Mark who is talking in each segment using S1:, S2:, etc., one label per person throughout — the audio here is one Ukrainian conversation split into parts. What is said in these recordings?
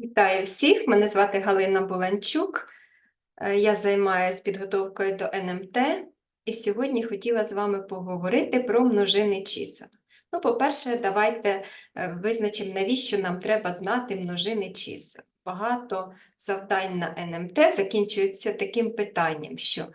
S1: Вітаю всіх! Мене звати Галина Буланчук. Е, Я займаюся підготовкою до НМТ, і сьогодні хотіла з вами поговорити про множини чисел. Ну, по-перше, давайте е, визначимо, навіщо нам треба знати множини чисел. Багато завдань на НМТ закінчуються таким питанням, що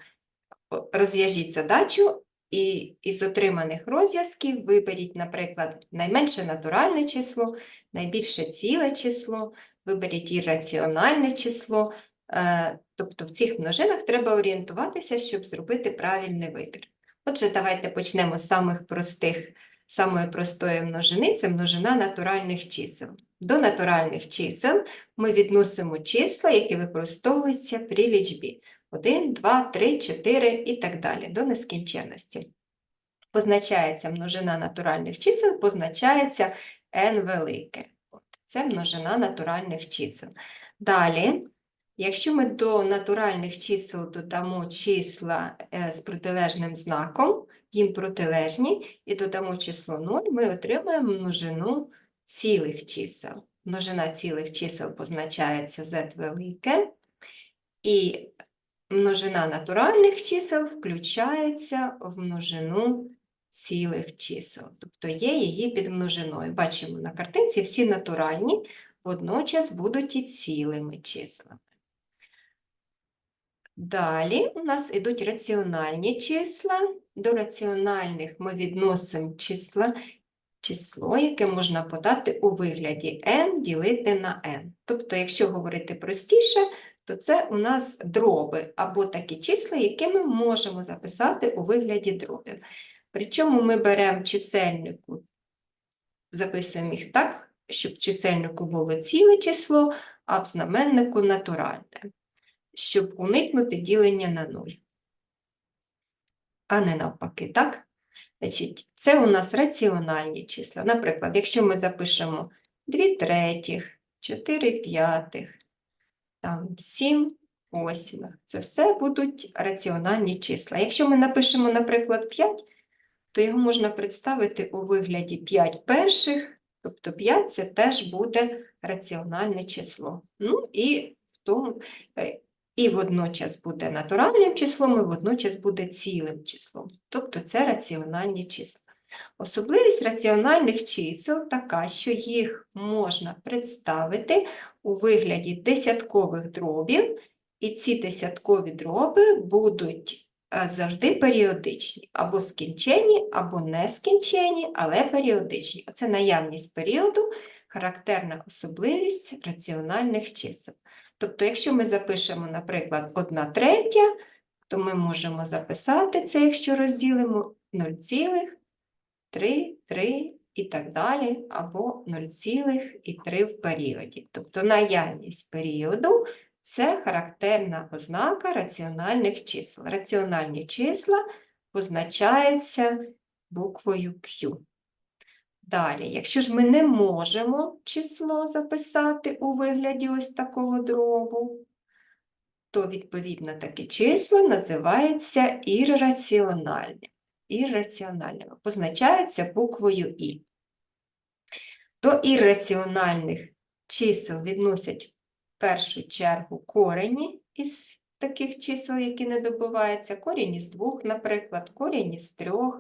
S1: розв'яжіть задачу і із отриманих розв'язків виберіть, наприклад, найменше натуральне число, найбільше ціле число, виберіть ірраціональне число. Е, Тобто в цих множинах треба орієнтуватися, щоб зробити правильний вибір. Отже, давайте почнемо з самих простих, самої простої множини це множина натуральних чисел. До натуральних чисел ми відносимо числа, які використовуються при лічбі. 1, 2, 3, 4 і так далі, до нескінченності. Позначається множина натуральних чисел, позначається n велике. Це множина натуральних чисел. Далі, якщо ми до натуральних чисел додамо числа е, з протилежним знаком, їм протилежні, і додамо число 0, ми отримаємо множину цілих чисел. Множина цілих чисел позначається z велике, і множина натуральних чисел включається в множину цілих чисел, тобто є її підмножиною. Бачимо на картинці всі натуральні, водночас будуть і цілими числами. Далі у нас йдуть раціональні числа. До раціональних ми відносимо числа, число, яке можна подати у вигляді n ділити на n. Тобто, якщо говорити простіше, то це у нас дроби або такі числа, які ми можемо записати у вигляді дробів. Причому ми беремо чисельнику, записуємо їх так, щоб чисельнику було ціле число, а в знаменнику натуральне, щоб уникнути ділення на нуль. А не навпаки, так? Значить, це у нас раціональні числа. Наприклад, якщо ми запишемо 2 третіх, 4 п'ятих, там 7 восьмих, це все будуть раціональні числа. Якщо ми напишемо, наприклад, 5, то його можна представити у вигляді 5 перших, тобто 5 це теж буде раціональне число. Ну і в тому, е, і водночас буде натуральним числом, і водночас буде цілим числом. Тобто це раціональні числа. Особливість раціональних чисел така, що їх можна представити у вигляді десяткових дробів, і ці десяткові дроби будуть завжди періодичні, або скінчені, або не скінчені, але періодичні. Оце наявність періоду, характерна особливість раціональних чисел. Тобто, якщо ми запишемо, наприклад, 1 третя, то ми можемо записати це, якщо розділимо 0,3, 3 і так далі, або 0,3 в періоді. Тобто наявність періоду – це характерна ознака раціональних чисел. Раціональні числа позначаються буквою Q. Далі, якщо ж ми не можемо число записати у вигляді ось такого дробу, то відповідно такі числа називаються ірраціональними. Ірраціональними позначаються буквою І. До ірраціональних чисел відносять першу чергу корені із таких чисел, які не добуваються, корінь із двох, наприклад, корінь із трьох,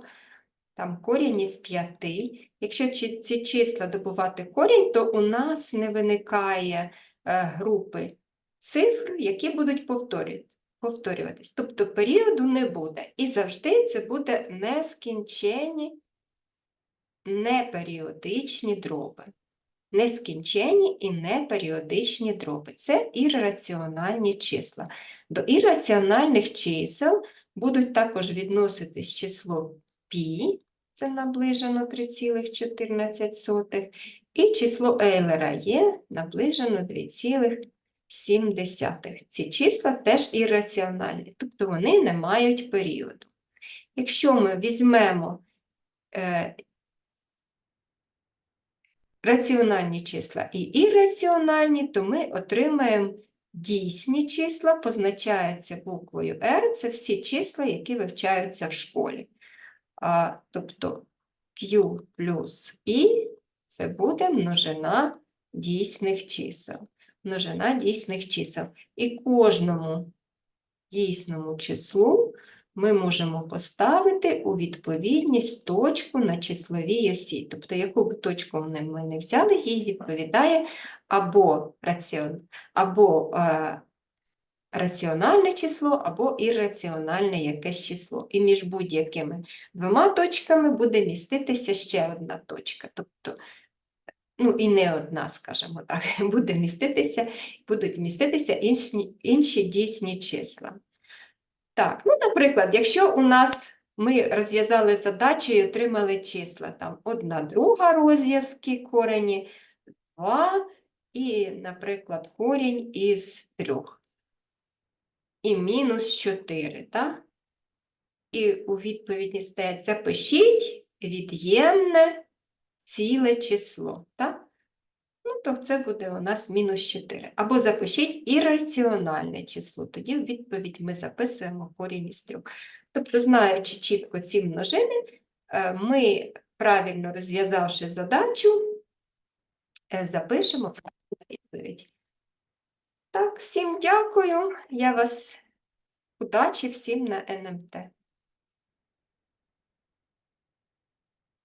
S1: там корінь із п'яти. Якщо ці числа добувати корінь, то у нас не виникає е, групи цифр, які будуть повторювати- повторюватись. Тобто періоду не буде. І завжди це буде нескінчені, неперіодичні дроби. Нескінчені і неперіодичні дроби. Це ірраціональні числа. До ірраціональних чисел будуть також відноситись число пі, це наближено 3,14, і число Ейлера є наближено 2,7. Ці числа теж ірраціональні, тобто вони не мають періоду. Якщо ми візьмемо е, раціональні числа і ірраціональні, то ми отримаємо дійсні числа, позначаються буквою R, це всі числа, які вивчаються в школі. А, тобто Q плюс I – це буде множина дійсних чисел. множина дійсних чисел. І кожному дійсному числу ми можемо поставити у відповідність точку на числовій осі. Тобто, яку б точку ми не взяли, їй відповідає або, раціон... або е, раціональне число, або ірраціональне якесь число. І між будь-якими двома точками буде міститися ще одна точка. Тобто, ну і не одна, скажімо так, буде міститися, будуть міститися інші, інші дійсні числа. Так, ну, наприклад, якщо у нас ми розв'язали задачу і отримали числа, там одна друга розв'язки корені, два і, наприклад, корінь із трьох. І мінус 4, так? І у відповіді стоять запишіть від'ємне ціле число, так? Ну, то це буде у нас мінус 4. Або запишіть ірраціональне число. Тоді в відповідь ми записуємо корінь із 3. Тобто, знаючи чітко ці множини, е, ми, правильно розв'язавши задачу, е, запишемо відповідь. Так, всім дякую. Я вас удачі всім на НМТ.